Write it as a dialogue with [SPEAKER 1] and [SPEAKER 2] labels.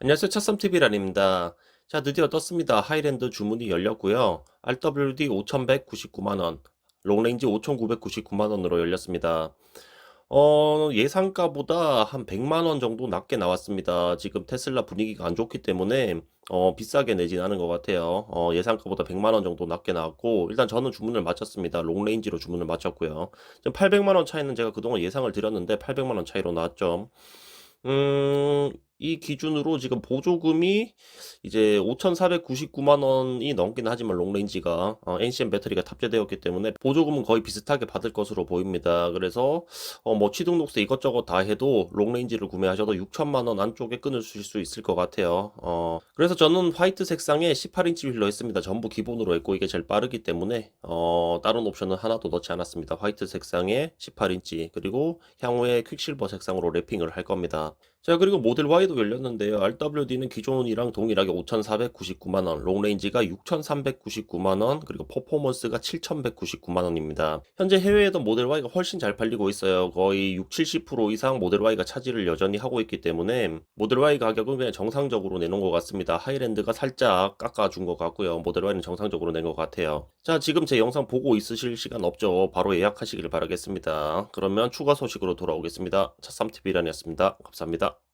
[SPEAKER 1] 안녕하세요. 차썸TV란입니다. 자, 드디어 떴습니다. 하이랜드 주문이 열렸고요. RWD 5,199만원, 롱레인지 5,999만원으로 열렸습니다. 어, 예상가보다 한 100만원 정도 낮게 나왔습니다. 지금 테슬라 분위기가 안 좋기 때문에, 어, 비싸게 내진 않은 것 같아요. 어, 예상가보다 100만원 정도 낮게 나왔고, 일단 저는 주문을 마쳤습니다. 롱레인지로 주문을 마쳤고요. 지금 800만원 차이는 제가 그동안 예상을 드렸는데, 800만원 차이로 나왔죠. 음, 이 기준으로 지금 보조금이 이제 5,499만 원이 넘긴 하지만 롱레인지가 어, NCM 배터리가 탑재되었기 때문에 보조금은 거의 비슷하게 받을 것으로 보입니다. 그래서 어, 뭐 취등록세 이것저것 다 해도 롱레인지를 구매하셔도 6천만 원 안쪽에 끊으실 수 있을 것 같아요. 어, 그래서 저는 화이트 색상에 18인치 휠로 했습니다. 전부 기본으로 했고 이게 제일 빠르기 때문에 어, 다른 옵션은 하나도 넣지 않았습니다. 화이트 색상에 18인치 그리고 향후에 퀵실버 색상으로 랩핑을 할 겁니다. 자, 그리고 모델 Y 도 열렸는데요. RWD는 기존이랑 동일하게 5,499만 원, 롱레인지가 6,399만 원, 그리고 퍼포먼스가 7,199만 원입니다. 현재 해외에도 모델 Y가 훨씬 잘 팔리고 있어요. 거의 6, 70% 이상 모델 Y가 차지를 여전히 하고 있기 때문에 모델 Y 가격은 그냥 정상적으로 내놓은 것 같습니다. 하이랜드가 살짝 깎아준 것 같고요. 모델 Y는 정상적으로 낸 것 같아요. 자, 지금 제 영상 보고 있으실 시간 없죠? 바로 예약하시길 바라겠습니다. 그러면 추가 소식으로 돌아오겠습니다. 차3TV란이었습니다. 감사합니다.